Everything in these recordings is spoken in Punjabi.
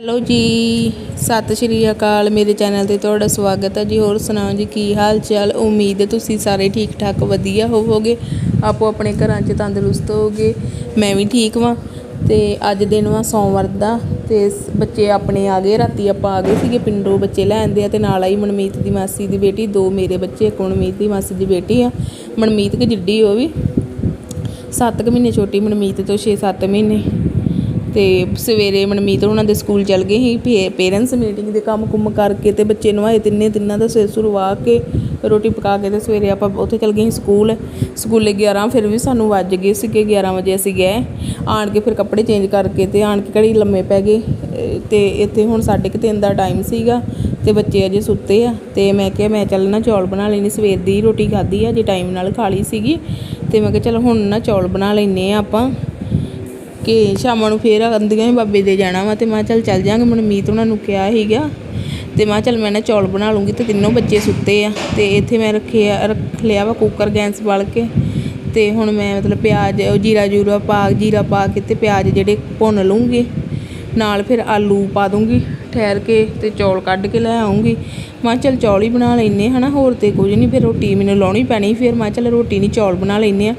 ਹੈਲੋ ਜੀ, ਸਤਿ ਸ਼੍ਰੀ ਅਕਾਲ, ਮੇਰੇ ਚੈਨਲ ਤੇ ਤੁਹਾਡਾ ਸਵਾਗਤ ਹੈ ਜੀ। ਹੋਰ ਸੁਣਾਓ ਜੀ, ਕੀ ਹਾਲ ਚਾਲ? ਉਮੀਦ ਹੈ ਤੁਸੀਂ ਸਾਰੇ ਠੀਕ ਠਾਕ ਵਧੀਆ ਹੋਵੋਗੇ। ਆਪੋ ਆਪਣੇ ਘਰਾਂ 'ਚ ਤੰਦਰੁਸਤ ਹੋਵੋਗੇ, ਮੈਂ ਵੀ ਠੀਕ ਵਾਂ। ਤੇ ਅੱਜ ਦਿਨ ਵਾ ਸੋਮਵਾਰ ਦਾ, ਤੇ ਬੱਚੇ ਆਪਣੇ ਆ ਗਏ, ਰਾਤੀ ਆਪਾਂ ਆ ਗਏ ਸੀਗੇ, ਪਿੰਡੋਂ ਬੱਚੇ ਲੈ ਆਂਦੇ ਆ, ਤੇ ਨਾਲ ਆਈ ਮਨਮੀਤ ਦੀ ਮਾਸੀ ਦੀ ਬੇਟੀ, ਦੋ ਮੇਰੇ ਬੱਚੇ, ਇੱਕ ਮਨਮੀਤ ਦੀ ਮਾਸੀ ਦੀ ਬੇਟੀ ਆ। ਮਨਮੀਤ ਕਿ ਜਿੱਡੀ ਉਹ ਵੀ। 7 ਕੁ ਮਹੀਨੇ ਛੋਟੀ ਮਨਮੀਤ ਤੋਂ 6-7 ਮਹੀਨੇ। ਤੇ ਸਵੇਰੇ ਮਨਮੀਤ ਉਹਨਾਂ ਦੇ ਸਕੂਲ ਚਲ ਗਏ ਸੀ ਪੇਰੈਂਟਸ ਮੀਟਿੰਗ ਦੇ ਕੰਮ ਕੁੰਮ ਕਰਕੇ ਤੇ ਬੱਚੇ ਨਵਾਏ ਤਿੰਨੇ ਤਿੰਨਾਂ ਦਾ ਸਿਰ ਸੁਰਵਾ ਕੇ ਰੋਟੀ ਪਕਾ ਕੇ ਤੇ ਸਵੇਰੇ ਆਪਾਂ ਉੱਥੇ ਚਲ ਗਏ ਸੀ ਸਕੂਲ। ਸਕੂਲੇ 11 ਫਿਰ ਵੀ ਸਾਨੂੰ ਵੱਜ ਗਏ ਸੀਗੇ 11 ਵਜੇ ਅਸੀਂ ਗਏ। ਆਣ ਕੇ ਫਿਰ ਕੱਪੜੇ ਚੇਂਜ ਕਰਕੇ ਤੇ ਆਣ ਕੇ ਘੜੀ ਲੰਮੇ ਪੈ ਗਏ। ਅਹ ਤੇ ਇੱਥੇ ਹੁਣ ਸਾਢੇ ਕੁ ਤਿੰਨ ਦਾ ਟਾਈਮ ਸੀਗਾ ਤੇ ਬੱਚੇ ਅਜੇ ਸੁੱਤੇ ਆ। ਤੇ ਮੈਂ ਕਿਹਾ, ਮੈਂ ਚੱਲ ਨਾ ਚੌਲ ਬਣਾ ਲੈਣੀ ਸਵੇਰ ਦੀ ਰੋਟੀ ਖਾਧੀ ਆ ਜੇ ਟਾਈਮ ਨਾਲ ਖਾ ਲਈ ਸੀਗੀ। ਤੇ ਮੈਂ ਕਿਹਾ, ਚਲ ਹੁਣ ਨਾ ਚੌਲ ਬਣਾ ਲੈਨੇ ਆ ਆਪਾਂ। ਕਿ ਸ਼ਾਮਾਂ ਨੂੰ ਫੇਰ ਆਂਦੀਆਂ ਵੀ ਬਾਬੇ ਦੇ ਜਾਣਾ ਵਾ ਤੇ ਮੈਂ ਕਿਹਾ ਚੱਲ ਚੱਲ ਜਾਾਂਗੇ। ਮਨਮੀਤ ਉਹਨਾਂ ਨੂੰ ਕਿਹਾ ਸੀਗਾ ਤੇ ਮੈਂ ਚੱਲ ਮੈਂ ਨਾ ਚੌਲ ਬਣਾ ਲੂੰਗੀ ਤੇ ਤਿੰਨੋਂ ਬੱਚੇ ਸੁੱਤੇ ਆ ਤੇ ਇੱਥੇ ਮੈਂ ਰੱਖਿਆ ਰੱਖ ਲਿਆ ਵਾ ਕੁੱਕਰ, ਗੈਸ ਬਲ ਕੇ ਤੇ ਹੁਣ ਮੈਂ ਮਤਲਬ ਪਿਆਜ਼ ਜੀਰਾ ਜੂਰਾ ਪਾ, ਜੀਰਾ ਪਾ ਕੇ ਤੇ ਪਿਆਜ਼ ਜਿਹੜੇ ਭੁੰਨ ਲੂੰਗੀ, ਨਾਲ ਫਿਰ ਆਲੂ ਪਾ ਦੂੰਗੀ। ਠਹਿਰ ਕੇ ਤੇ ਚੌਲ ਕੱਢ ਕੇ ਲੈ ਆਉਂਗੀ। ਮੈਂ ਕਿਹਾ ਚੱਲ ਚੌਲ ਹੀ ਬਣਾ ਲੈਨੇ ਹਨਾ? ਹੋਰ ਤੇ ਕੁਝ ਨਹੀਂ, ਫਿਰ ਰੋਟੀ ਮੈਨੂੰ ਲਾਉਣੀ ਪੈਣੀ ਫਿਰ ਮੈਂ ਕਿਹਾ ਚੱਲ ਰੋਟੀ ਨਹੀਂ, ਚੌਲ ਬਣਾ ਲੈਨੇ ਆ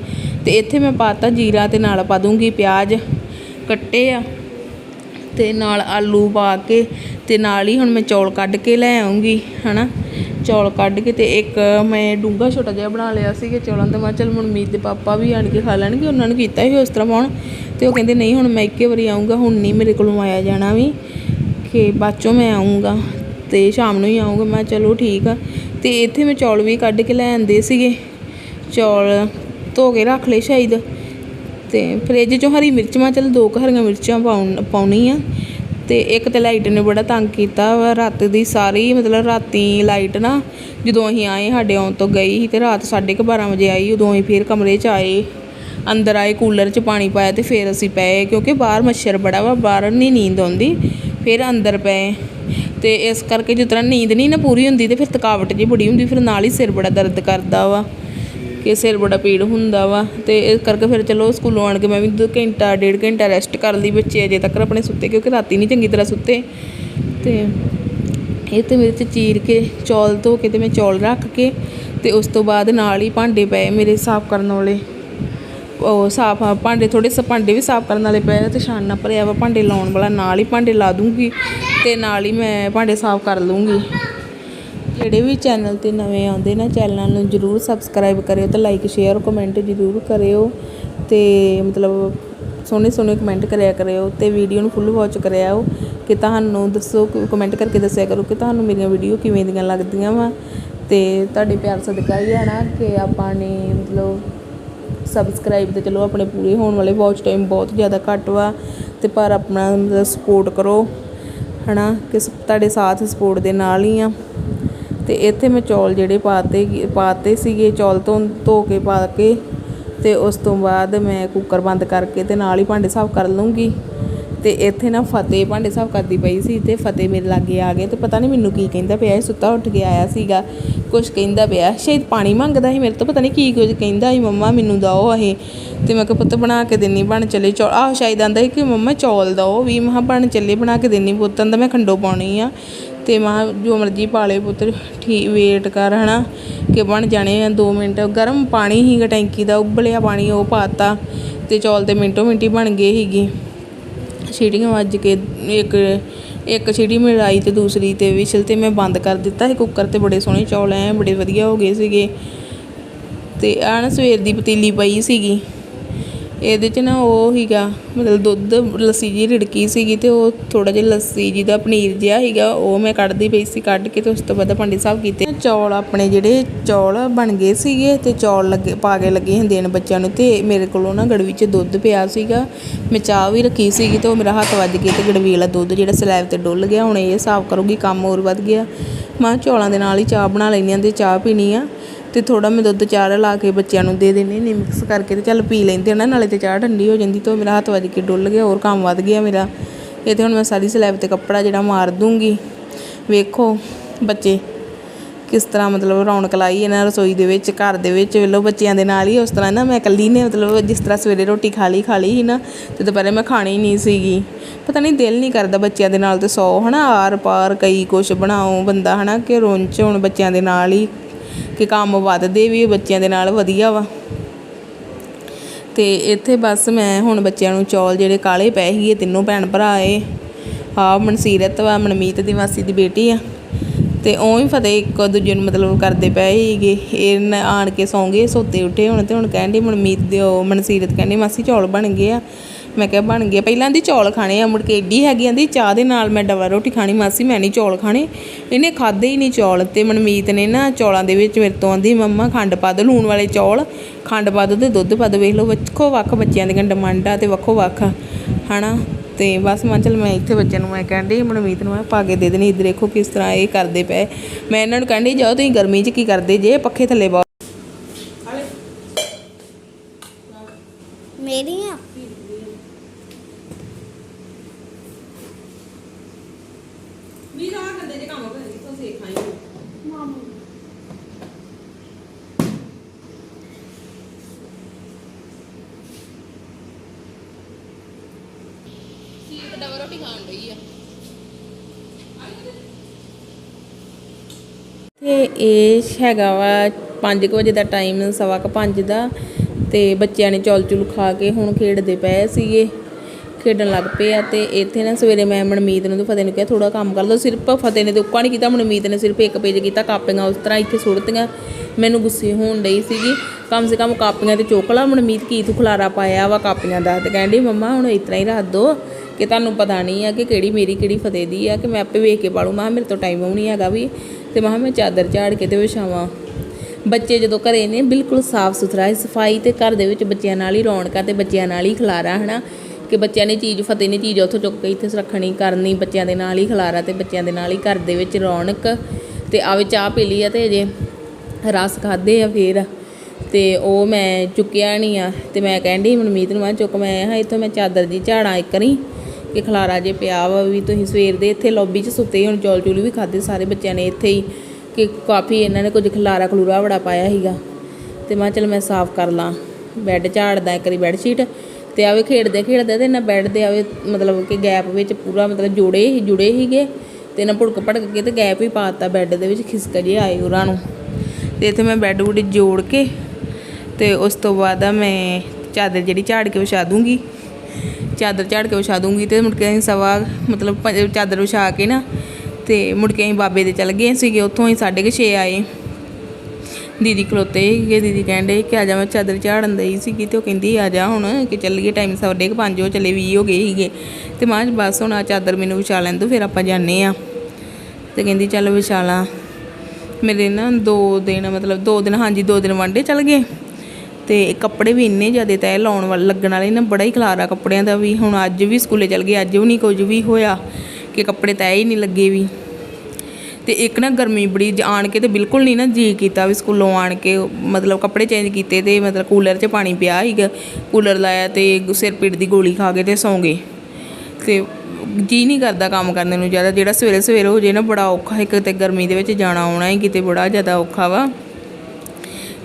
ਤੇ ਇੱਥੇ ਮੈਂ ਪਾਤਾ ਜੀਰਾ ਤੇ ਨਾਲ ਪਾ ਦੂੰਗੀ ਪਿਆਜ਼ ਕੱਟੇ ਆ। ਤੇ ਨਾਲ ਆਲੂ ਪਾ ਕੇ ਤੇ ਨਾਲ ਹੀ ਹੁਣ ਮੈਂ ਚੌਲ ਕੱਢ ਕੇ ਲੈ ਆਉਂਗੀ, ਹਨਾ? ਚੌਲ ਕੱਢ ਕੇ ਤੇ ਇੱਕ ਮੈਂ ਡੂੰਘਾ ਛੋਟਾ ਜਿਹਾ ਬਣਾ ਲਿਆ ਸੀਗਾ ਚੌਲਾਂ ਦਾ। ਮੈਂ ਕਿਹਾ ਚੱਲ ਮਨਮੀਤ ਦੇ ਪਾਪਾ ਵੀ ਆਣ ਕੇ ਖਾ ਲੈਣਗੇ, ਉਹਨਾਂ ਨੂੰ ਕੀਤਾ ਸੀ ਉਸ ਤਰ੍ਹਾਂ ਪਾਉਣ। ਤੇ ਉਹ ਕਹਿੰਦੇ, ਨਹੀਂ, ਹੁਣ ਮੈਂ ਇੱਕੇ ਵਾਰੀ ਆਉਂਗਾ ਹੁਣ ਨਹੀਂ ਮੇਰੇ ਕੋਲੋਂ ਆਇਆ ਜਾਣਾ ਵੀ। ਕਿ ਬਾਅਦ ਚੋਂ ਮੈਂ ਆਉਂਗਾ ਤੇ ਸ਼ਾਮ ਨੂੰ ਹੀ ਆਉਂਗਾ ਮੈਂ ਚਲੋ ਠੀਕ ਆ। ਤੇ ਇੱਥੇ ਮੈਂ ਚੌਲ ਵੀ ਕੱਢ ਕੇ ਲੈ ਆਂਦੇ ਸੀਗੇ। ਚੌਲ ਧੋ ਕੇ ਰੱਖ ਲਏ ਸ਼ਾਇਦ। ਤੇ ਫ੍ਰਿਜ ਚੋਂ ਹਰੀ ਮਿਰਚ, ਮੈਂ ਚੱਲ ਦੋ ਕੁ ਹਰੀਆਂ ਮਿਰਚਾਂ ਪਾਉਣ, ਪਾਉਣੀ ਆ। ਤੇ ਇੱਕ ਤੇ ਲਾਈਟ ਨੇ ਬੜਾ ਤੰਗ ਕੀਤਾ ਵਾ, ਰਾਤ ਦੀ ਸਾਰੀ ਮਤਲਬ ਰਾਤੀ ਲਾਈਟ ਨਾ, ਜਦੋਂ ਅਸੀਂ ਆਏ ਸਾਡੇ ਆਉਣ ਤੋਂ ਗਈ ਸੀ ਤੇ ਰਾਤ 12:30 ਵਜੇ ਆਈ, ਉਦੋਂ ਅਸੀਂ ਫੇਰ ਕਮਰੇ 'ਚ ਆਏ। ਅੰਦਰ ਆਏ, ਕੂਲਰ 'ਚ ਪਾਣੀ ਪਾਇਆ ਤੇ ਫੇਰ ਅਸੀਂ ਪਏ, ਕਿਉਂਕਿ ਬਾਹਰ ਮੱਛਰ ਬੜਾ ਵਾ, ਬਾਹਰ ਨਹੀਂ ਨੀਂਦ ਆਉਂਦੀ। ਫਿਰ ਅੰਦਰ ਪਏ। ਅਤੇ ਇਸ ਕਰਕੇ ਜਿਸ ਤਰ੍ਹਾਂ ਨੀਂਦ ਨਹੀਂ ਨਾ ਪੂਰੀ ਹੁੰਦੀ ਅਤੇ ਫਿਰ ਥਕਾਵਟ ਜਿਹੀ ਬੜੀ ਹੁੰਦੀ, ਫਿਰ ਨਾਲ ਹੀ ਸਿਰ ਬੜਾ ਦਰਦ ਕਰਦਾ ਵਾ ਕਿ ਸਿਰ ਬੜਾ ਪੀੜ ਹੁੰਦਾ ਵਾ। ਅਤੇ ਇਸ ਕਰਕੇ ਫਿਰ ਚਲੋ ਸਕੂਲੋਂ ਆਣ ਕੇ ਮੈਂ ਵੀ ਦੋ ਘੰਟਾ, ਡੇਢ ਘੰਟਾ ਰੈਸਟ ਕਰ ਲਈ ਬੱਚੇ ਅਜੇ ਤੱਕ ਆਪਣੇ ਸੁੱਤੇ, ਕਿਉਂਕਿ ਰਾਤੀ ਨਹੀਂ ਚੰਗੀ ਤਰ੍ਹਾਂ ਸੁੱਤੇ। ਅਤੇ ਇਹ ਤੇ ਮੇਰੇ 'ਚ ਚੀਰ ਕੇ ਚੌਲ ਧੋ ਕੇ ਅਤੇ ਮੈਂ ਚੌਲ ਰੱਖ ਕੇ ਅਤੇ ਉਸ ਤੋਂ ਬਾਅਦ ਨਾਲ ਹੀ ਭਾਂਡੇ ਪਏ ਮੇਰੇ ਸਾਫ਼ ਕਰਨ ਵਾਲੇ। ਉਹ ਸਾਫ਼ ਭਾਂਡੇ ਥੋੜੇ ਸ ਭਾਂਡੇ ਵੀ ਸਾਫ਼ ਕਰਨ ਵਾਲੇ ਪਏ ਆ ਤੇ ਛਾਨਣਾ ਭਰਿਆ ਵਾ, ਭਾਂਡੇ ਲਾਉਣ ਵਾਲਾ ਨਾਲ ਹੀ ਭਾਂਡੇ ਲਾ ਦੂੰਗੀ ਤੇ ਨਾਲ ਹੀ ਮੈਂ ਭਾਂਡੇ ਸਾਫ਼ ਕਰ ਲੂੰਗੀ। ਜਿਹੜੇ ਵੀ ਚੈਨਲ ਤੇ ਨਵੇਂ ਆਉਂਦੇ ਨਾ, ਚੈਨਲ ਨੂੰ ਜਰੂਰ ਸਬਸਕ੍ਰਾਈਬ ਕਰਿਓ ਤੇ ਲਾਈਕ ਸ਼ੇਅਰ ਕਮੈਂਟ ਜਰੂਰ ਕਰਿਓ ਤੇ ਮਤਲਬ ਸੋਹਣੇ ਸੋਹਣੇ ਕਮੈਂਟ ਕਰਿਆ ਕਰਿਓ ਤੇ ਵੀਡੀਓ ਨੂੰ ਫੁੱਲ ਵਾਚ ਕਰਿਆਓ ਕਿ ਤੁਹਾਨੂੰ ਦੱਸੋ ਕਮੈਂਟ ਕਰਕੇ ਦੱਸਿਆ ਕਰੋ ਕਿ ਤੁਹਾਨੂੰ ਮੇਰੀਆਂ ਵੀਡੀਓ ਕਿਵੇਂ ਦੀਆਂ ਲੱਗਦੀਆਂ ਵਾ ਤੇ ਤੁਹਾਡੇ ਪਿਆਰ ਸਦਕਾ ਹੀ ਹੈ ਨਾ ਕਿ ਆਪਾਂ ਨੇ ਮਤਲਬ ਸਬਸਕ੍ਰਾਈਬ ਤੇ ਚਲੋ ਆਪਣੇ ਪੂਰੇ ਹੋਣ ਵਾਲੇ ਵਾਚ ਟਾਈਮ ਬਹੁਤ ਜ਼ਿਆਦਾ ਘੱਟ ਵਾ। ਤੇ ਪਰ ਆਪਣਾ ਮਤਲਬ ਸਪੋਰਟ ਕਰੋ, ਹਨਾ? ਕਿ ਸ- ਤੁਹਾਡੇ ਸਾਥ ਸਪੋਰਟ ਦੇ ਨਾਲ ਹੀ ਆ। ਤੇ ਇੱਥੇ ਮੈਂ ਚੌਲ ਜਿਹੜੇ ਪਾਤੇ ਪਾਤੇ ਸੀਗੇ, ਚੌਲ ਤੋਂ ਧੋ ਕੇ ਪਾ ਕੇ, ਤੇ ਉਸ ਤੋਂ ਬਾਅਦ ਮੈਂ ਕੁੱਕਰ ਬੰਦ ਕਰਕੇ ਤੇ ਨਾਲ ਹੀ ਭਾਂਡੇ ਸਾਫ਼ ਕਰ ਲੂੰਗੀ ਤੇ ਇੱਥੇ ਨਾ ਫਤਿਹ ਭਾਂਡੇ ਸਾਫ਼ ਕਰਦੀ ਪਈ ਸੀ ਤੇ ਫਤਿਹ ਮੇਰੇ ਲਾਗੇ ਆ ਗਏ ਤੇ ਪਤਾ ਨਹੀਂ ਮੈਨੂੰ ਕੀ ਕਹਿੰਦਾ ਪਿਆ ਇਹ ਸੁੱਤਾ ਉੱਠ ਕੇ ਆਇਆ ਸੀਗਾ ਕੁਝ ਕਹਿੰਦਾ ਪਿਆ। ਸ਼ਾਇਦ ਪਾਣੀ ਮੰਗਦਾ ਸੀ, ਮੇਰੇ ਤੋਂ ਪਤਾ ਨਹੀਂ ਕੀ ਕੁਝ ਕਹਿੰਦਾ ਸੀ, ਮੰਮਾ ਮੈਨੂੰ ਦਓ ਇਹ। ਤੇ ਮੈਂ ਕਿਹਾ, ਪੁੱਤ ਬਣਾ ਕੇ ਦੇਣੀ ਬਣ ਚੱਲੇ ਚੌਲ। ਆਹ ਸ਼ਾਇਦ ਆਂਦਾ ਸੀ ਕਿ ਮੰਮਾ ਚੌਲ ਦਓ ਵੀ ਮਹਾ ਬਣ ਚੱਲੇ, ਬਣਾ ਕੇ ਦੇਣੀ ਪੁੱਤ। ਆਂਦਾ, ਮੈਂ ਖੰਡੋ ਪਾਉਣੀ ਆ। ਤੇ ਮਹਾ ਜੋ ਮਰਜ਼ੀ ਪਾ ਲੈ ਪੁੱਤ ਠੀਕ ਵੇਟ ਕਰ ਹਨਾ, ਕਿ ਬਣ ਜਾਣੇ ਆ 2 ਮਿੰਟ। ਗਰਮ ਪਾਣੀ ਸੀਗਾ, ਟੈਂਕੀ ਦਾ, ਉਬਲਿਆ ਪਾਣੀ, ਉਹ ਪਾਤਾ ਤੇ ਚੌਲ ਤੇ ਮਿੰਟੋ ਮਿੰਟੀ ਬਣ ਗਏ ਸੀਗੇ। ਸੀਟੀਆਂ ਵੱਜ ਕੇ ਇੱਕ ਇੱਕ ਸੀਟੀ ਮਰਾਈ ਅਤੇ ਦੂਸਰੀ ਤੇ ਵਿਸ਼ਲ ਤੇ ਮੈਂ ਬੰਦ ਕਰ ਦਿੱਤਾ ਸੀ ਕੁੱਕਰ ਤੇ ਬੜੇ ਸੋਹਣੇ ਚੌਲ ਐ ਬੜੇ ਵਧੀਆ ਹੋ ਗਏ ਸੀਗੇ। ਅਤੇ ਆ ਨਾ ਸਵੇਰ ਦੀ ਪਤੀਲੀ ਪਈ ਸੀਗੀ। ਇਹਦੇ 'ਚ ਨਾ ਉਹ ਸੀਗਾ, ਮਤਲਬ ਦੁੱਧ ਲੱਸੀ ਜੀ ਰਿੜਕੀ ਸੀਗੀ ਅਤੇ ਉਹ ਥੋੜ੍ਹਾ ਜਿਹਾ ਲੱਸੀ ਜੀ ਦਾ ਪਨੀਰ ਜਿਹਾ ਸੀਗਾ, ਉਹ ਮੈਂ ਕੱਢਦੀ ਪਈ ਸੀ ਕੱਢ ਕੇ ਅਤੇ ਉਸ ਤੋਂ ਬਾਅਦ ਭਾਂਡੇ ਸਾਫ਼ ਕੀਤੇ। ਚੌਲ ਆਪਣੇ ਜਿਹੜੇ ਚੌਲ ਬਣ ਗਏ ਸੀਗੇ ਅਤੇ ਚੌਲ ਲੱਗੇ, ਪਾ ਕੇ ਲੱਗੇ ਹੁੰਦੇ ਦੇਣ ਬੱਚਿਆਂ ਨੂੰ ਅਤੇ ਮੇਰੇ ਕੋਲੋਂ ਨਾ ਗੜਵੀ 'ਚ ਦੁੱਧ ਪਿਆ ਸੀਗਾ, ਮੈਂ ਚਾਹ ਵੀ ਰੱਖੀ ਸੀਗੀ ਅਤੇ ਉਹ ਮੇਰਾ ਹੱਥ ਵੱਜ ਗਿਆ ਅਤੇ ਗੜਵੀ ਵਾਲਾ ਦੁੱਧ ਜਿਹੜਾ ਸਲੈਬ ਤੇ ਡੁੱਲ ਗਿਆ, ਹੁਣ ਇਹ ਸਾਫ਼ ਕਰੂਗੀ, ਕੰਮ ਹੋਰ ਵੱਧ ਗਿਆ। ਮੈਂ ਚੌਲਾਂ ਦੇ ਨਾਲ ਹੀ ਚਾਹ ਬਣਾ ਲੈਂਦੀ ਹਾਂ ਅਤੇ ਚਾਹ ਪੀਣੀ ਆ। ਤੇ ਥੋੜਾ ਮੈਂ ਦੁੱਧ ਚਾਹ ਲਾ ਕੇ ਬੱਚਿਆਂ ਨੂੰ ਦੇ ਦਿੰਦੀ ਨੇ ਮਿਕਸ ਕਰਕੇ ਤੇ ਚੱਲ ਪੀ ਲੈਂਦੇ ਨਾ, ਨਾਲੇ ਤੇ ਚਾਹ ਠੰਡੀ ਹੋ ਜਾਂਦੀ, ਤੇ ਉਹ ਮੇਰਾ ਹੱਥ ਵੱਜ ਕੇ ਡੁੱਲ ਗਿਆ, ਹੋਰ ਕੰਮ ਵੱਧ ਗਿਆ ਮੇਰਾ। ਇਹ ਤੇ ਹੁਣ ਮੈਂ ਸਾਰੀ ਸਲੈਬ ਤੇ ਕੱਪੜਾ ਜਿਹੜਾ ਮਾਰ ਦੂੰਗੀ। ਵੇਖੋ ਬੱਚੇ ਕਿਸ ਤਰ੍ਹਾਂ ਮਤਲਬ ਰੌਣਕ ਲਾਈ ਇਹਨਾਂ ਰਸੋਈ ਦੇ ਵਿੱਚ, ਘਰ ਦੇ ਵਿੱਚ ਵੇਲੋ ਬੱਚਿਆਂ ਦੇ ਨਾਲ ਹੀ ਉਸ ਤਰ੍ਹਾਂ ਨਾ, ਮੈਂ ਇਕੱਲੀ ਨੇ ਮਤਲਬ ਜਿਸ ਤਰ੍ਹਾਂ ਸਵੇਰੇ ਰੋਟੀ ਖਾ ਲਈ ਖਾ ਲਈ ਸੀ ਨਾ, ਤੇ ਦੁਪਹਿਰੇ ਮੈਂ ਖਾਣੀ ਨਹੀਂ ਸੀਗੀ। ਪਤਾ ਨਹੀਂ ਦਿਲ ਨਹੀਂ ਕਰਦਾ ਬੱਚਿਆਂ ਦੇ ਨਾਲ ਤੇ ਸੌ, ਹਨਾ ਆਰ ਪਾਰ ਕਈ ਕੁਛ ਬਣਾਓ ਬੰਦਾ ਹਨਾ ਕਿ ਰੁੰਝ ਹੁਣ ਬੱਚਿਆਂ ਦੇ ਨਾਲ ਹੀ। ਕਿ ਕੰਮ ਵੱਧਦੇ ਵੀ, ਬੱਚਿਆਂ ਦੇ ਨਾਲ ਵਧੀਆ ਵਾ। ਤੇ ਇੱਥੇ ਬਸ ਮੈਂ ਹੁਣ ਬੱਚਿਆਂ ਨੂੰ ਚੌਲ ਜਿਹੜੇ ਕਾਲੇ ਪਏ ਸੀਗੇ ਤਿੰਨੋਂ ਭੈਣ ਭਰਾ ਏ। ਆ ਮਨਸੀਰਤ ਵਾ, ਮਨਮੀਤ ਦੀ ਮਾਸੀ ਦੀ ਬੇਟੀ ਆ। ਤੇ ਉਹ ਹੀ ਫਤਿਹ ਇੱਕ ਦੂਜੇ ਨੂੰ ਮਤਲਬ ਕਰਦੇ ਪਏ ਸੀਗੇ। ਇਹ ਆਣ ਕੇ ਸੌਂ ਗਏ, ਸੋਤੇ ਉੱਠੇ ਹੁਣ ਤੇ ਹੁਣ ਕਹਿੰਦੇ ਮਨਮੀਤ ਦੇ ਉਹ ਮਨਸੀਰਤ ਕਹਿੰਦੀ ਮਾਸੀ ਚੌਲ ਬਣ ਗਏ ਆ। ਮੈਂ ਕਿਹਾ ਬਣ ਗਿਆ ਪਹਿਲਾਂ ਦੀ ਚੌਲ ਖਾਣੇ ਆ, ਮੁੜ ਕੇ ਏਡੀ ਹੈਗੀ, ਆਂਦੀ ਚਾਹ ਦੇ ਨਾਲ ਮੈਂ ਡਬਲ ਰੋਟੀ ਖਾਣੀ, ਮਾਸੀ ਮੈਂ ਨਹੀਂ ਚੌਲ ਖਾਣੇ। ਇਹਨੇ ਖਾਦੇ ਹੀ ਨਹੀਂ ਚੌਲ ਤੇ ਮਨਮੀਤ ਨੇ ਨਾ ਚੌਲਾਂ ਦੇ ਵਿੱਚ ਮੇਰੇ ਤੋਂ ਆਂਦੀ, ਮੰਮਾ ਖੰਡ ਪਾ ਦੋ ਲੂਣ ਵਾਲੇ ਚੌਲ, ਖੰਡ ਪਾ ਦੋ ਤੇ ਦੁੱਧ ਪਾ ਦੋ, ਵੇਖ ਲਓ ਵੱਖੋ ਵੱਖ ਬੱਚਿਆਂ ਦੀਆਂ ਡਿਮਾਂਡਾਂ ਤੇ ਵੱਖੋ ਵੱਖ, ਹਨਾ? ਤੇ ਬਸ ਮੈਂ ਚਲ ਮੈਂ ਇੱਥੇ ਬੱਚਿਆਂ ਨੂੰ ਮੈਂ ਕਹਿੰਦੀ ਮਨਮੀਤ ਨੂੰ ਮੈਂ ਪਾ ਕੇ ਦੇ ਦੇਣੀ, ਇੱਧਰ ਦੇਖੋ ਕਿਸ ਤਰ੍ਹਾਂ ਇਹ ਕਰਦੇ ਪਏ। ਮੈਂ ਇਹਨਾਂ ਨੂੰ ਕਹਿੰਦੀ ਜਾਓ ਤੁਸੀਂ ਗਰਮੀ 'ਚ ਕੀ ਕਰਦੇ ਜੇ, ਪੱਖੇ ਥੱਲੇ ਬਹੁ ਮੇਰੀਆਂ ਵੀ ਨਾ ਕਰਦੇ ਜੇ ਕੰਮ ਕਰਦੇ ਤੋਂ ਸਿੱਖ ਆਈ ਮਾਮੂ ਸੀਟ ਰੋਟੀ ਖਾਣ ਰਹੀ ਆ। ਤੇ ਇਹ ਹੈਗਾ ਵਾ 5 ਵਜੇ ਦਾ ਟਾਈਮ, ਸਵਾ ਕੁ ਪੰਜ ਦਾ। ਤੇ ਬੱਚਿਆਂ ਨੇ ਚੌਲ ਚੁਲ ਖਾ ਕੇ ਹੁਣ ਖੇਡਦੇ ਪਏ ਸੀਗੇ। ਖੇਡਣ ਲੱਗ ਪਏ ਆ ਤੇ ਇੱਥੇ ਨਾ ਸਵੇਰੇ ਮੈਂ ਮਨਮੀਤ ਨੂੰ ਤੇ ਫਤਿਹ ਨੂੰ ਕਿਹਾ ਥੋੜਾ ਕੰਮ ਕਰ ਲਓ ਸਿਰਫ। ਫਤਿਹ ਨੇ ਤੇ ਉੱਕਾ ਨਹੀਂ ਕੀਤਾ, ਮਨਮੀਤ ਨੇ ਸਿਰਫ ਇੱਕ ਪੇਜ ਕੀਤਾ, ਕਾਪੀਆਂ ਉਸ ਤਰ੍ਹਾਂ ਇੱਥੇ ਸੁੱਟਤੀਆਂ। ਮੈਨੂੰ ਗੁੱਸੇ ਹੋਣ ਡਈ ਸੀਗੀ। ਕਮ ਸੇ ਕਮ ਕਾਪੀਆਂ ਤੇ ਚੁੱਕ ਲਾ, ਮਨਮੀਤ ਕੀ ਤੂੰ ਖਲਾਰਾ ਪਾਇਆ ਵਾ ਕਾਪੀਆਂ ਦਾ? ਤੇ ਕਹਿੰਦੀ ਮੰਮਾ, ਹੁਣ ਇਸ ਤਰ੍ਹਾਂ ਹੀ ਰੱਖ ਦੋ। ਕਿ ਤੁਹਾਨੂੰ ਪਤਾ ਨਹੀਂ ਆ ਕਿ ਕਿਹੜੀ ਮੇਰੀ ਕਿਹੜੀ ਫਤਿਹ ਦੀ ਆ, ਕਿ ਮੈਂ ਆਪੇ ਵੇਖ ਕੇ ਪਾਲੂ। ਮੈਂ ਕਿਹਾ ਮੇਰੇ ਤੋਂ ਟਾਈਮ ਨਹੀਂ ਹੈਗਾ ਵੀ। ਤੇ ਮੈਂ ਕਿਹਾ ਮੈਂ ਚਾਦਰ ਝਾੜ ਕੇ ਤੇ ਵਿਛਾਵਾਂ ਬੱਚੇ ਜਦੋਂ ਘਰੇ ਨੇ, ਬਿਲਕੁਲ ਸਾਫ਼ ਸੁਥਰਾ ਹੈ, ਸਫ਼ਾਈ ਤੇ ਘਰ ਦੇ ਵਿੱਚ ਬੱਚਿਆਂ ਨਾਲ ਹੀ ਰੌਣਕਾਂ ਤੇ ਬੱਚਿਆਂ ਨਾਲ ਹੀ ਖਲਾਰਾ, ਹਨਾ? ਕਿ ਬੱਚਿਆਂ ਨੇ ਚੀਜ਼, ਫਤਿਹ ਨੇ ਚੀਜ਼ ਉੱਥੋਂ ਚੁੱਕ ਕੇ ਇੱਥੇ ਰੱਖਣੀ, ਕਰਨੀ, ਬੱਚਿਆਂ ਦੇ ਨਾਲ ਹੀ ਖਲਾਰਾ ਤੇ ਬੱਚਿਆਂ ਦੇ ਨਾਲ ਹੀ ਘਰ ਦੇ ਵਿੱਚ ਰੌਣਕ। ਤੇ ਆਵੇ ਚਾਹ ਪੀ ਲਈ ਆ ਤੇ ਅਜੇ ਰਸ ਖਾਦੇ ਆ ਫੇਰ। ਤੇ ਉਹ ਮੈਂ ਚੁੱਕਿਆ ਨਹੀਂ ਆ। ਤੇ ਮੈਂ ਕਹਿੰਦੀ ਮਨਮੀਤ ਨੂੰ, ਮੈਂ ਚੁੱਕ, ਮੈਂ ਹਾਂ ਇੱਥੋਂ ਮੈਂ ਚਾਦਰ ਦੀ ਝਾੜਾਂ ਇੱਕ ਨਹੀਂ ਕਿ ਖਲਾਰਾ ਜੇ ਪਿਆ ਵਾ ਵੀ ਤੁਸੀਂ ਸਵੇਰ ਦੇ ਇੱਥੇ ਲੌਬੀ 'ਚ ਸੁੱਤੇ ਹੁਣ ਚੌਲ ਚੂਲ ਵੀ ਖਾਦੇ ਸਾਰੇ ਬੱਚਿਆਂ ਨੇ ਇੱਥੇ ਹੀ, ਕਿ ਕਾਫੀ ਇਹਨਾਂ ਨੇ ਕੁਝ ਖਲਾਰਾ ਖਲੂਰਾ ਬੜਾ ਪਾਇਆ ਸੀਗਾ। ਤੇ ਮੈਂ ਚਲ ਮੈਂ ਸਾਫ਼ ਕਰ ਲਾਂ ਬੈੱਡ ਝਾੜਦਾ ਇੱਕ ਵਾਰੀ ਬੈੱਡ ਸ਼ੀਟ ਤੇ ਆਵੇ ਖੇਡਦੇ ਖੇਡਦੇ ਤੇ ਇਹਨਾਂ ਬੈੱਡ ਦੇ ਆਵੇ ਮਤਲਬ ਕਿ ਗੈਪ ਵਿੱਚ ਪੂਰਾ ਮਤਲਬ ਜੋੜੇ ਹੀ, ਜੁੜੇ ਸੀਗੇ ਤੇ ਇਹਨਾਂ ਭੁੜਕ ਭੜਕ ਕੇ ਤੇ ਗੈਪ ਹੀ ਪਾਤਾ ਬੈੱਡ ਦੇ ਵਿੱਚ ਖਿਸਕ ਜੇ ਆਏ ਉਹਨਾਂ ਨੂੰ। ਤੇ ਇੱਥੇ ਮੈਂ ਬੈੱਡ ਬੁੱਡ ਜੋੜ ਕੇ ਤੇ ਉਸ ਤੋਂ ਬਾਅਦ ਮੈਂ ਚਾਦਰ ਜਿਹੜੀ ਝਾੜ ਕੇ ਵਿਛਾ ਦੂੰਗੀ। ਚਾਦਰ ਝਾੜ ਕੇ ਵਿਛਾ ਦੂੰਗੀ ਤੇ ਮੁੜ ਕੇ ਅਸੀਂ ਸਵਾ ਮਤਲਬ ਪ- ਚਾਦਰ ਵਿਛਾ ਕੇ ਨਾ ਤੇ ਮੁੜ ਕੇ ਅਸੀਂ ਬਾਬੇ ਦੇ ਚੱਲ ਗਏ ਸੀਗੇ ਉੱਥੋਂ ਹੀ 6:30 ਆਏ। ਦੀਦੀ ਖਲੋਤੇ ਸੀਗੇ, ਦੀਦੀ ਕਹਿੰਦੇ ਕਿ ਆ ਜਾ ਮੈਂ ਚਾਦਰ ਝਾੜਨ ਦਈ ਸੀਗੀ ਤੇ ਉਹ ਕਹਿੰਦੀ ਆ ਜਾ ਹੁਣ ਕਿ ਚੱਲੀਏ ਟਾਈਮ ਸਾਢੇ ਕੁ ਪੰਜ ਹੋ ਚੱਲੇ 20 ਹੋ ਗਏ ਸੀਗੇ। ਤੇ ਮਾਂ ਬਸ ਹੁਣ ਆ ਚਾਦਰ ਮੈਨੂੰ ਵਿਛਾ ਲੈਣ ਦੋ ਫਿਰ ਆਪਾਂ ਜਾਂਦੇ ਆ ਤੇ ਕਹਿੰਦੀ ਚੱਲ ਵਿਛਾ ਲਾ। ਮੇਰੇ ਨਾ ਦੋ ਦਿਨ ਮਤਲਬ ਦੋ ਦਿਨ, ਹਾਂਜੀ ਦੋ ਦਿਨ ਵਾਂਡੇ ਚੱਲ ਗਏ। ਤੇ ਕੱਪੜੇ ਵੀ ਇੰਨੇ ਜ਼ਿਆਦਾ ਤੈ ਲਾਉਣ ਵਾਲੇ, ਲੱਗਣ ਵਾਲੇ ਨਾ ਬੜਾ ਹੀ ਖਲਾਰਾ ਕੱਪੜਿਆਂ ਦਾ ਵੀ। ਹੁਣ ਅੱਜ ਵੀ ਸਕੂਲੇ ਚੱਲ ਗਏ ਅੱਜ ਵੀ ਨਹੀਂ ਕੁਝ ਵੀ ਹੋਇਆ ਕਿ ਕੱਪੜੇ ਤੈ ਹੀ ਨਹੀਂ ਲੱਗੇ ਵੀ। ਤੇ ਇੱਕ ਨਾ ਗਰਮੀ ਬੜੀ ਆਣ ਕੇ ਤੇ ਬਿਲਕੁਲ ਨਹੀਂ ਨਾ ਜੀ ਕੀਤਾ ਵੀ ਸਕੂਲੋਂ ਆਣ ਕੇ, ਮਤਲਬ ਕੱਪੜੇ ਚੇਂਜ ਕੀਤੇ ਤੇ ਮਤਲਬ ਕੂਲਰ 'ਚ ਪਾਣੀ ਪਿਆ ਸੀਗਾ। ਕੂਲਰ ਲਾਇਆ ਤੇ ਸਿਰ ਪੀੜ ਦੀ ਗੋਲੀ ਖਾ ਕੇ ਤੇ ਸੌਂ ਗਏ। ਤੇ ਜੀ ਨਹੀਂ ਕਰਦਾ ਕੰਮ ਕਰਨ ਨੂੰ ਜ਼ਿਆਦਾ, ਜਿਹੜਾ ਸਵੇਰੇ ਸਵੇਰੇ ਹੋ ਜੇ ਨਾ ਬੜਾ ਔਖਾ ਹੈ ਕਿਤੇ ਗਰਮੀ ਦੇ ਵਿੱਚ ਜਾਣਾ ਆਉਣਾ ਹੀ ਕਿਤੇ ਬੜਾ ਜ਼ਿਆਦਾ ਔਖਾ ਵਾ।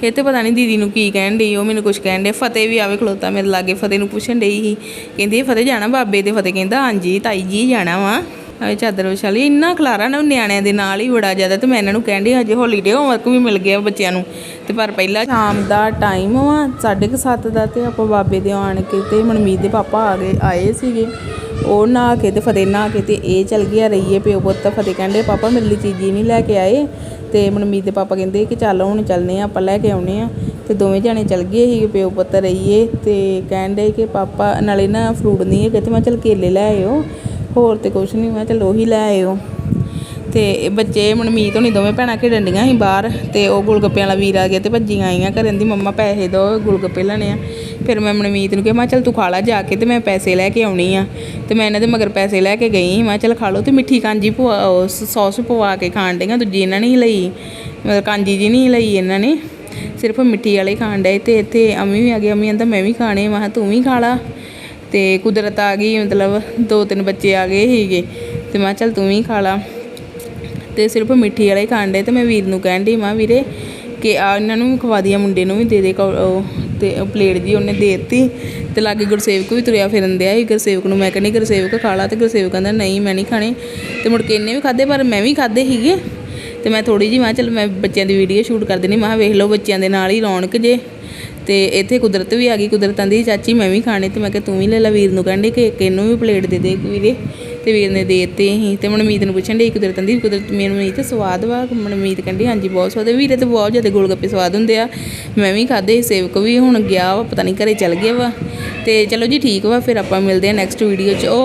ਇਹ ਤੇ ਪਤਾ ਨਹੀਂ ਦੀਦੀ ਨੂੰ ਕੀ ਕਹਿਣ ਡਈ, ਉਹ ਮੈਨੂੰ ਕੁਝ ਕਹਿਣ ਡੇ ਫਤਿਹ ਵੀ ਆਵੇ ਖਲੋਤਾ ਮੇਰੇ ਲਾਗੇ, ਫਤਿਹ ਨੂੰ ਪੁੱਛਣ ਡਈ ਸੀ। ਕਹਿੰਦੀ, ਫਤਿਹ ਜਾਣਾ ਬਾਬੇ ਤੇ ਫਤਿਹ? ਕਹਿੰਦਾ, ਹਾਂਜੀ, ਤਾਈ ਜੀ ਜਾਣਾ ਵਾ। ਆਵੇ ਚਾਦਰ ਵਿਛਾਲੀ, ਇੰਨਾ ਖਲਾਰਾ ਨਾ ਉਹ ਨਿਆਣਿਆਂ ਦੇ ਨਾਲ ਹੀ ਬੜਾ ਜ਼ਿਆਦਾ ਤੇ ਮੈਂ ਇਹਨਾਂ ਨੂੰ ਕਹਿਣ ਡਈ, ਹਜੇ ਹੌਲੀਡੇ ਹੋਮਵਰਕ ਵੀ ਮਿਲ ਗਿਆ ਬੱਚਿਆਂ ਨੂੰ। ਤੇ ਪਰ ਪਹਿਲਾਂ ਸ਼ਾਮ ਦਾ ਟਾਈਮ ਵਾ 7:30 ਦਾ ਤੇ ਆਪਾਂ ਬਾਬੇ ਦੇ ਆਣ ਕੇ ਤੇ ਮਨਮੀਤ ਦੇ ਪਾਪਾ ਆ ਗਏ, ਆਏ ਸੀਗੇ। ਉਹ ਨਹਾ ਕੇ ਤੇ ਫਤਿਹ ਨਹਾ ਕੇ ਤੇ ਇਹ ਚਲ ਗਿਆ ਰਹੀਏ ਪਿਓ ਪੁੱਤ, ਫਤਿਹ ਕਹਿੰਦੇ, ਪਾਪਾ, ਮੇਰੇ ਲਈ ਚੀਜ਼ ਹੀ ਨਹੀਂ ਲੈ ਕੇ ਆਏ। ਤੇ ਮਨਮੀਤ ਦੇ ਪਾਪਾ ਕਹਿੰਦੇ ਕਿ ਚੱਲ ਹੁਣ ਚੱਲਨੇ ਆ, ਆਪਾਂ ਲੈ ਕੇ ਆਉਨੇ ਆ। ਤੇ ਦੋਵੇਂ ਜਾਣੇ ਚੱਲ ਗਏ ਸੀ ਪਿਓ ਪੁੱਤ ਰਹੀਏ ਤੇ ਕਹਿੰਦੇ ਕਿ ਪਾਪਾ ਨਾਲੇ ਨਾ ਫਰੂਟ ਨਹੀਂ ਹੈ ਤੇ ਮੈਂ ਚਲ ਕੇਲੇ ਲੈ ਆਇਓ, ਹੋਰ ਤੇ ਕੁਛ ਨਹੀਂ ਮੈਂ ਚਲ ਉਹੀ ਲੈ ਆਇਓ। ਤੇ ਬੱਚੇ ਮਨਮੀਤ ਹੋਣੀ ਦੋਵੇਂ ਭੈਣਾਂ ਖੇਡਣ ਡੀਆਂ ਸੀ ਬਾਹਰ ਤੇ ਉਹ ਗੁਲਗੱਪੇ ਵਾਲਾ ਵੀਰ ਆ ਗਿਆ ਤੇ ਭੱਜੀਆਂ ਆਈਆਂ ਕਰਨ ਦੀ ਮੰਮਾ ਪੈਸੇ ਦੋ, ਗੁਲਗੱਪੇ ਲੈਣੇ ਆ। ਫਿਰ ਮੈਂ ਮਨਮੀਤ ਨੂੰ ਕਿਹਾ, ਮੈਂ ਚਲ ਤੂੰ ਖਾ ਲਾ ਜਾ ਕੇ ਤੇ ਮੈਂ ਪੈਸੇ ਲੈ ਕੇ ਆਉਣੀ ਆ। ਤੇ ਮੈਂ ਇਹਨਾਂ ਦੇ ਮਗਰ ਪੈਸੇ ਲੈ ਕੇ ਗਈ, ਮੈਂ ਚਲ ਖਾ ਲਓ ਤੇ ਮਿੱਠੀ ਕਾਂਜੀ ਪਵਾ ਸੌਸ ਪਵਾ ਕੇ ਖਾਣ ਡੀਆਂ, ਦੂਜੀ ਇਹਨਾਂ ਨੇ ਹੀ ਲਈ। ਮਤਲਬ ਕਾਂਜੀ ਜੀ ਨਹੀਂ ਲਈ ਇਹਨਾਂ ਨੇ, ਸਿਰਫ ਮਿੱਠੀ ਵਾਲੇ ਖਾਣ ਡਏ ਤੇ ਇੱਥੇ ਅਮੀ ਵੀ ਆ ਗਈ ਅਮੀ ਕਹਿੰਦਾ ਮੈਂ ਵੀ ਖਾਣੇ, ਮੈਂ ਕਿਹਾ ਤੂੰ ਵੀ ਖਾ ਲਾ। ਤੇ ਕੁਦਰਤ ਆ ਗਈ, ਮਤਲਬ ਦੋ ਤਿੰਨ ਬੱਚੇ ਆ ਗਏ ਸੀਗੇ, ਤੇ ਮੈਂ ਕਿਹਾ ਚੱਲ ਤੂੰ ਵੀ ਖਾ ਲਾ। ਤੇ ਸਿਰਫ ਮਿੱਠੀ ਵਾਲੇ ਖਾਣ ਡੇ ਤੇ ਮੈਂ ਵੀਰ ਨੂੰ ਕਹਿਣ ਡਈ, ਮਾਂ ਵੀਰੇ ਕਿ ਆ ਇਹਨਾਂ ਨੂੰ ਵੀ ਖਵਾ ਦਿਆ ਮੁੰਡੇ ਨੂੰ ਵੀ ਦੇ ਦੇ ਕੌ- ਉਹ ਤੇ ਪਲੇਟ ਜੀ ਉਹਨੇ ਦੇ ਦਿੱਤੀ ਤੇ ਲਾਗੇ ਗੁਰਸੇਵਕ ਵੀ ਤੁਰਿਆ ਫਿਰਨ ਦਿਆ ਸੀ, ਗੁਰਸੇਵਕ ਨੂੰ ਮੈਂ ਕਹਿੰਦੀ ਗੁਰਸੇਵਕ ਖਾ ਲਾ ਤੇ ਗੁਰਸੇਵਕ ਕਹਿੰਦਾ ਨਹੀਂ ਮੈਂ ਨਹੀਂ ਖਾਣੇ ਤੇ ਮੁੜ ਕੇ ਇਹਨੇ ਵੀ ਖਾਦੇ ਪਰ ਮੈਂ ਵੀ ਖਾਦੇ ਸੀਗੇ ਤੇ ਮੈਂ ਥੋੜੀ ਜਿਹੀ ਮੈਂ ਕਿਹਾ ਮੈਂ ਬੱਚਿਆਂ ਦੀ ਵੀਡੀਓ ਸ਼ੂਟ ਕਰ ਦੇਣੀ ਮੈਂ ਕਿਹਾ ਵੇਖ ਲਓ ਬੱਚਿਆਂ ਦੇ ਨਾਲ ਹੀ ਰੌਣਕ ਜੇ ਤੇ ਇੱਥੇ ਕੁਦਰਤ ਵੀ ਆ ਗਈ, ਕੁਦਰਤ ਆਂਦੀ ਚਾਚੀ ਮੈਂ ਵੀ ਖਾਣੇ ਤੇ ਮੈਂ ਕਿਹਾ ਤੂੰ ਵੀ ਲੈ ਲੈ, ਵੀਰ ਨੂੰ ਕਹਿੰਦੇ ਕਿ ਇੱਕ ਇਹਨੂੰ ਵੀ ਪਲੇਟ ਦੇ ਦੇ ਵੀਰੇ ਤੇ ਵੀਰ ਨੇ ਦੇ ਦਿੱਤੇ ਤੇ ਮਨਮੀਤ ਨੂੰ ਪੁੱਛਣ ਡਈ ਕੁਦਰਤ ਆਂਦੀ ਕੁਦਰਤ ਮਨਮੀਤ ਸਵਾਦ ਵਾ, ਮਨਮੀਤ ਕਹਿੰਦੀ ਹਾਂਜੀ ਬਹੁਤ ਸਵਾਦ ਹੈ ਵੀਰੇ ਤੇ ਬਹੁਤ ਜ਼ਿਆਦਾ ਗੋਲਗੱਪੇ ਸਵਾਦ ਹੁੰਦੇ ਆ। ਮੈਂ ਵੀ ਖਾਦੇ ਸੇਵਕ ਵੀ ਹੁਣ ਗਿਆ ਵਾ, ਪਤਾ ਨਹੀਂ ਘਰੇ ਚੱਲ ਗਿਆ ਵਾ। ਤੇ ਚਲੋ ਜੀ ਠੀਕ ਵਾ, ਫਿਰ ਆਪਾਂ ਮਿਲਦੇ ਆ ਨੈਕਸਟ ਵੀਡੀਓ 'ਚ। ਓਕੇ।